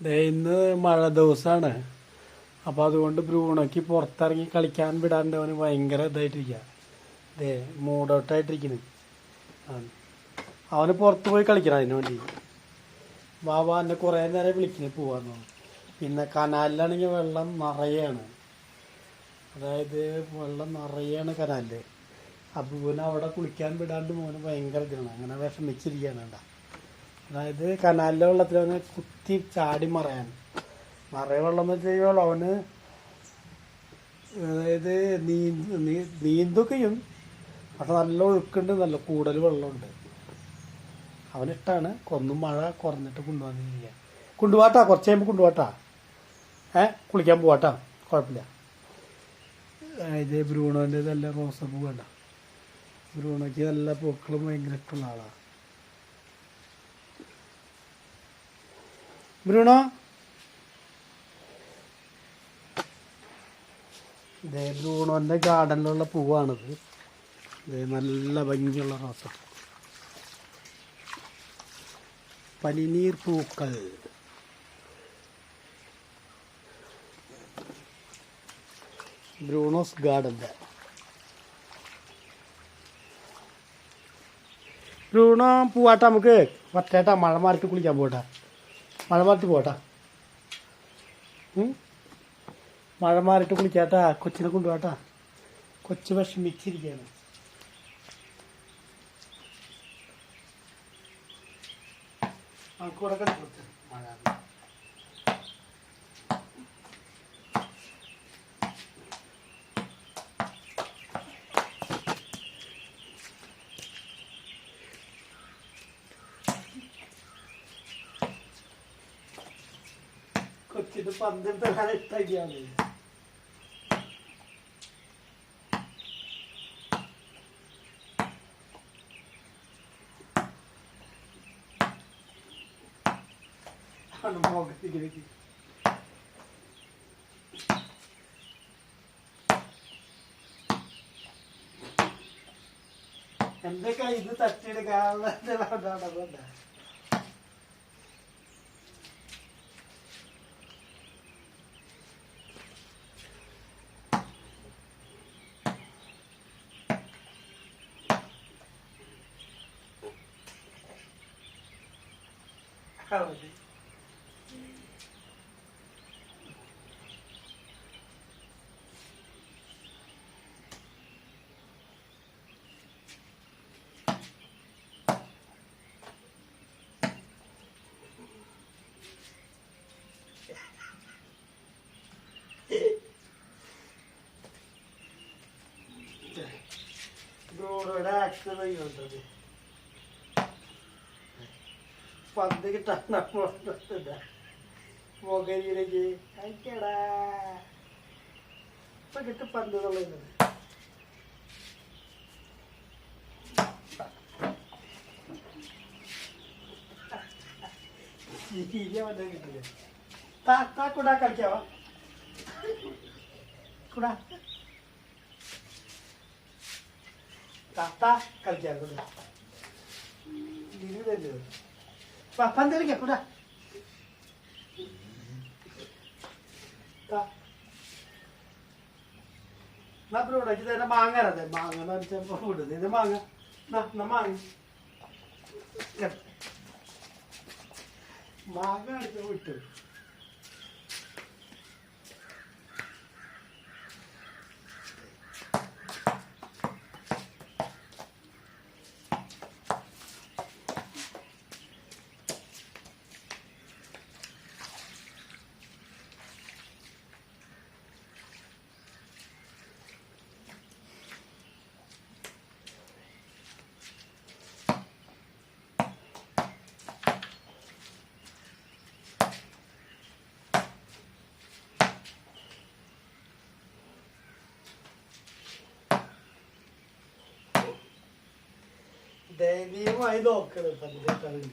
ഇന്ന് മഴ ദിവസമാണ് അപ്പോൾ അതുകൊണ്ട് ബ്രൂണോക്ക് പുറത്തിറങ്ങി കളിക്കാൻ വിടാണ്ട് അവന് ഭയങ്കര ഇതായിട്ടിരിക്കുക ദേ മൂഡൗട്ടായിട്ടിരിക്കുന്നു അവന് പുറത്ത് പോയി കളിക്കണം അതിന് വേണ്ടി. ബാബ എന്നെ കുറേ നേരം വിളിക്കുന്നത് പോവാന്ന് പിന്നെ കനാലിലാണെങ്കിൽ വെള്ളം നിറയാണ്. അതായത് വെള്ളം നിറയാണ് കനാലിൽ അപ്പോൾ അവിടെ കുളിക്കാൻ വിടാണ്ട് മോന് ഭയങ്കര ഇതാണ്. അങ്ങനെ വിഷമിച്ചിരിക്കുകയാണ് വേണ്ട അതായത് കനാലിലെ വെള്ളത്തിൽ അവന് കുത്തി ചാടി മറയാൻ. മറയ വെള്ളം വെച്ച് കഴിയുമ്പോൾ അവന് അതായത് നീ നീ- അത് പക്ഷെ നല്ല ഒഴുക്കുണ്ട് നല്ല കൂടുതൽ വെള്ളമുണ്ട്. അവനിഷ്ടാണ് കൊന്നും മഴ കുറഞ്ഞിട്ട് കൊണ്ടുവന്നിരിക്കുക. കൊണ്ടുപോട്ടാ കുറച്ച് കഴിയുമ്പോൾ കൊണ്ടുപോട്ടാ ഏ കുളിക്കാൻ പോവാട്ടാ കുഴപ്പമില്ല. ഇത് ബ്രൂണോന്റെ നല്ല റോസപ്പൂ വേണ്ട. ബ്രൂണോയ്ക്ക് നല്ല പൂക്കളും ഭയങ്കര ഇഷ്ടമുള്ള ആളാണ് ബ്രൂണോ? ഇതേ ബ്രൂണോന്റെ ഗാർഡനിലുള്ള പൂവാണിത്. ഇതേ നല്ല ഭംഗിയുള്ള റോസ. പനിനീർ പൂക്കൾ. ബ്രൂണോസ് ഗാർഡന്റെ ബ്രൂണോ പൂവാട്ട നമുക്ക്. പറ്റേട്ടാ മഴ മാറിട്ട് കുളിക്കാൻ പോട്ടാ. മഴ മാറിട്ട് പോട്ടാ ഉം? മഴ മാറിട്ട് കുളിക്കാട്ടാ കൊച്ചിനെ കൊണ്ടുപോട്ടാ കൊച്ചു വിഷമിച്ചിരിക്കുകയാണ് നമുക്ക് ഇവിടെ കളിക്കട്ടെ മഴ കൊച്ചിന് പന്ത്രണ്ട് ഇഷ്ടമാണ് ആണ് മുഖത്തിലേക്ക് എന്തൊക്കെ ഇത് തട്ടിയെടുക്കാനുള്ള Halliday. Go relax the way you're. pantai kita nama mau gaji lagi aja lah pakai ke pantai kalau ini Iya, ada gitu ya. Tak, tak, kuda kerja, Pak. Kuda. Tak, tak, kerja, kuda. Ini udah. കളിക്കാം കൂടാ. ഇവിടെ ഇത് തന്നെ മാങ്ങ വിടുന്നത് ഇത് മാങ്ങ? നാ, നാ മാങ്ങ. ഇങ്ങട്. മാങ്ങ അടിച്ച വിട്ടു. Daí ele ia aí no cano pra me deixar ali.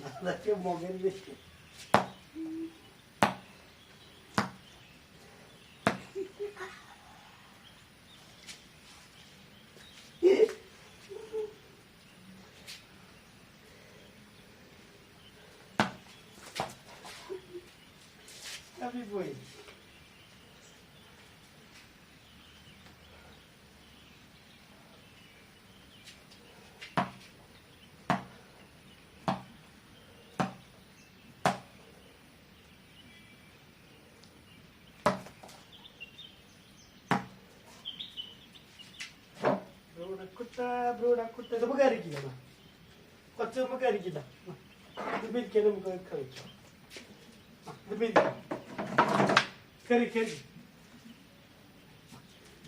Daqui a um momento ele mexeu. Happy birthday. ಹಾಕುತ್ತಾ ಬ್ರೂಡ್ ಹಾಕುತ್ತಾ ಸ್ವಲ್ಪ ಗಾರಿಕಿಲ್ಲ ಕೊಚ್ಚ ಸ್ವಲ್ಪ ಗಾರಿಕಿಲ್ಲ ಇದು ಬೀದ್ಕೆ ನಮ್ಗೆ ಕಳಿಸು ಇದು ಬೀದ್ ಕರಿ ಕರಿ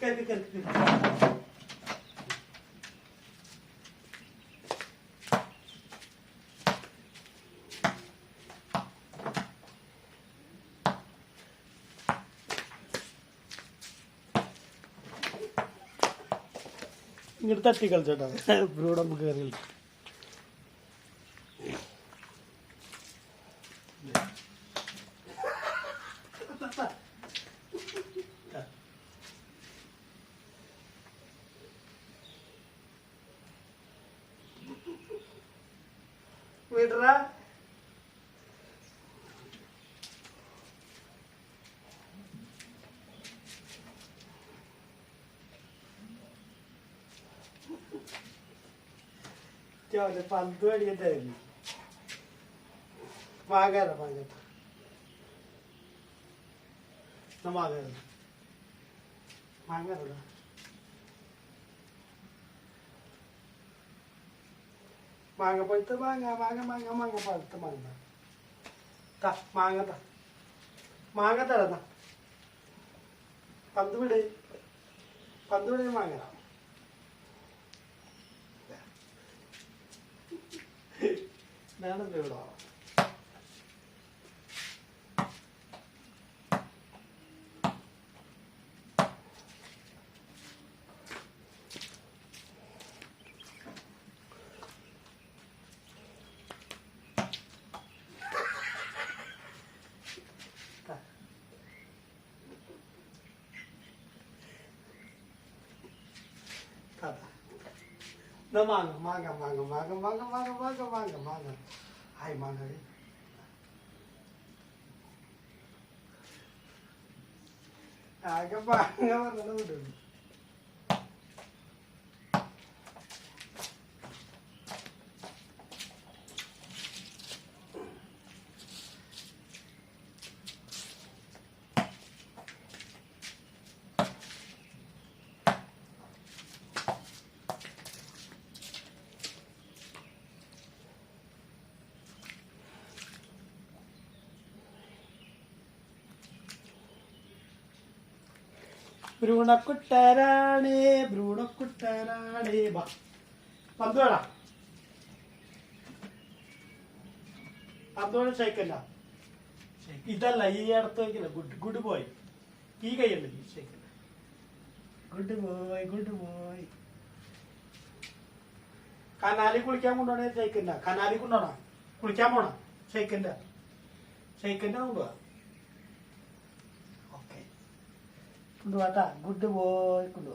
ಕರಿ ಕರಿ ഇങ്ങോട്ട് തട്ടി കളിച്ചോട്ടോ ബ്രൂഡ് നമുക്ക് കയറി കളിക്കാം വിടറാ രാവിലെ പന്ത് മേടിക്കട്ടായിരുന്നു വാങ്ങാറ വാങ്ങട്ടെ എന്നാ വാങ്ങാറ വാങ്ങാറ മാങ്ങ പഴുത്ത മാങ്ങ മാങ്ങ മാങ്ങ മാങ്ങ പഴുത്ത മാങ്ങ. താ മാങ്ങ താ മാങ്ങ തരന്ന പന്ത് വിട് പന്ത് വിട് മാങ്ങ ഇതാണ് ദ്രവിഡം Tá, tá. No manga, manga, manga, manga, manga, manga, manga, manga, manga. Ai, manga đi. À, các bạn, các bạn nó đừng. ഭ്രൂണക്കുട്ടരാണേ ഭ്രൂണക്കുട്ടരാണേ. ബാ പന്ത് വേടാ പന്തോളം വേണം ഷേക്കല്ല. ഇതല്ല ഈ അടുത്ത് വയ്ക്കില്ല ഗുഡ് ഗുഡ് ബോയ്. ഈ കൈയല്ലേ ഷേക്കല്ല. Good boy good boy. കനാലി കുളിക്കാൻ കൊണ്ടുപോണേ ഷേക്കല്ല. കനാലി കൊണ്ടുപോണ കുളിക്കാൻ പോണ? ഷേക്കല്ല. ഷേക്കല്ല കൊണ്ടുപോവാ ಕುಡುವ ಆತ ಗುಡ್ಡು ಓಯ್ ಕುಡುವ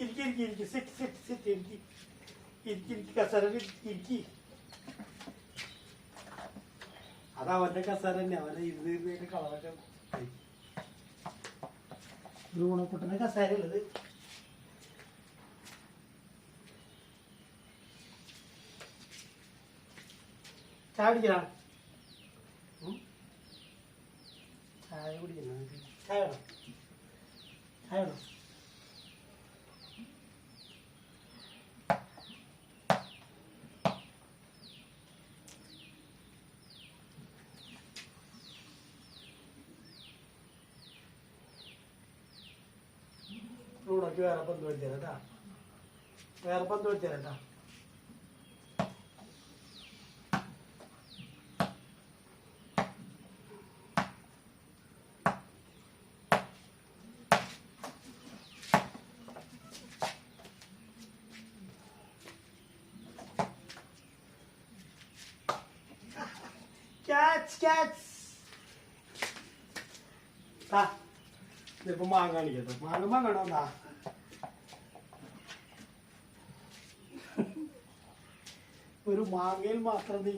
ilgi ilgi ilgi sık sık sık ilgi ilgi ilgi kasarı ilgi അത് അവന്റെ കസാര തന്നെ അവനെ ഇരുന്ന് ഇരുന്ന് കളറൊക്കെ. കസാര കസേര ഉള്ളത് ചായ കുടിക്കണ? ചായ കുടിക്കണം? ചായ വേണം? ചായ വേണം? ಪಂದ್ ಹೊಡಿತೀರಟ ಯಾರು ಪಂದ್ ಹೊಡಿತೀರಟ Cats, cats. Ta, để bố mang cái này, mang. ഒരു മാങ്ങയിൽ മാത്രം നീ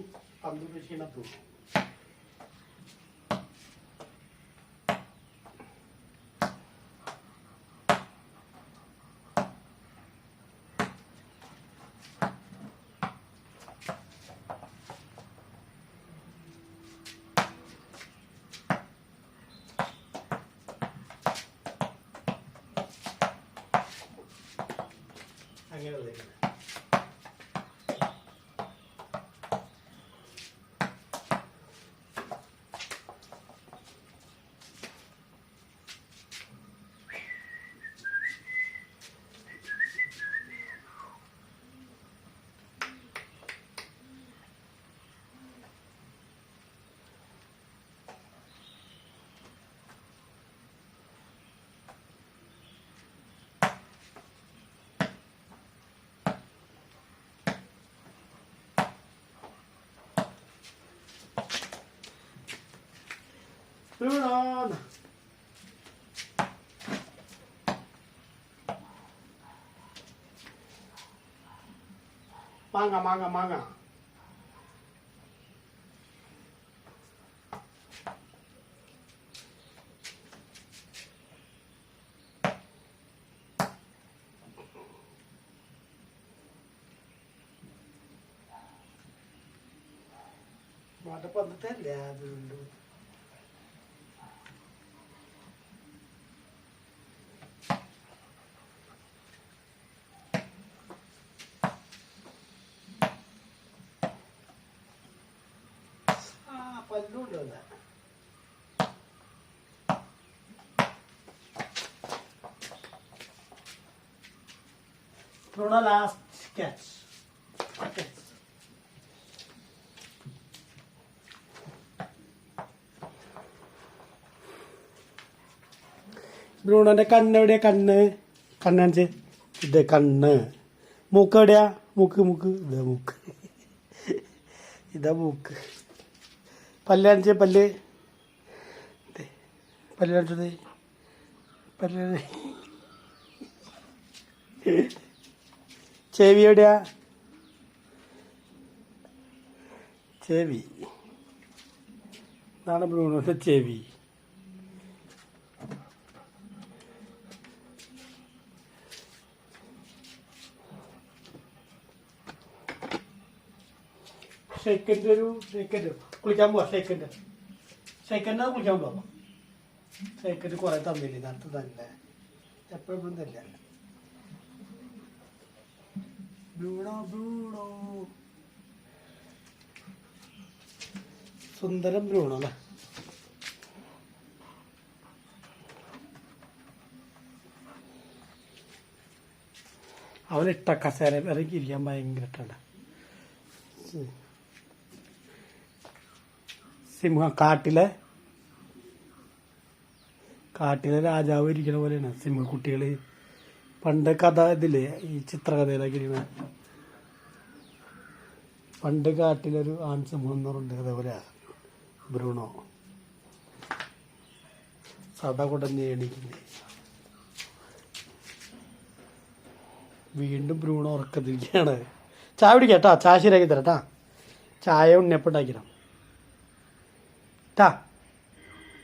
Turn on! Manga, manga, manga. Ada Mata para dulu. അതുകൊണ്ട് ആ പല്ലുണ്ടോ the last catch. ബ്രൂണോന്റെ കണ്ണ് എവിടെ കണ്ണ്. കണ്ണാണിച്ച് ഇത് കണ്ണ്. മൂക്ക് എവിടെയാ? മൂക്ക് മൂക്ക്. ഇതാ മൂക്ക്. ഇതാ മൂക്ക്. പല്ല്. കാണിച്ച് പല്ല് പല്ലാഞ്ചത്. പല്ല് ചേവി എവിടെയാ? ചെവി. നാടൻ ചെവി. ഷെയ്ക്കന്റെ ഒരു സെക്കൻഡ് കുളിക്കാൻ പോവാ സെക്കൻഡ് സെക്കൻഡ് കുളിക്കാൻ പോവാം. സെക്കൻഡ് കുറെ തന്നില്ല നേരത്തെ തന്നെ. എപ്പോഴും തല്ല സുന്ദരം ബ്രൂണോ അല്ലേ? അവനിട്ട കസേര ഇറങ്ങി ഇരിക്കാൻ ഭയങ്കര ഇഷ്ടമാണ് സിംഹം കാട്ടിലെ കാട്ടിലെ രാജാവ് ഇരിക്കണ പോലെയാണ്. സിംഹക്കുട്ടികൾ പണ്ട് കഥ ഇതില്ലേ? ഈ ചിത്രകഥയിലൊക്കെ ഇരിക്കണ പണ്ട് കാട്ടിലൊരു ആൺസിംഹം എന്ന് പറഞ്ഞിട്ട് അതേപോലെ ബ്രൂണോ. സദ കുടഞ്ഞ് എണീക്കുന്നത് വീണ്ടും ബ്രൂണോ ഉറക്കത്തിരിക്കുകയാണ്. ചായ പിടിക്കാം കേട്ടോ ചായ ശരിയാക്കി തരാം കേട്ടോ ചായ ഉണ്ണിയപ്പം 있다.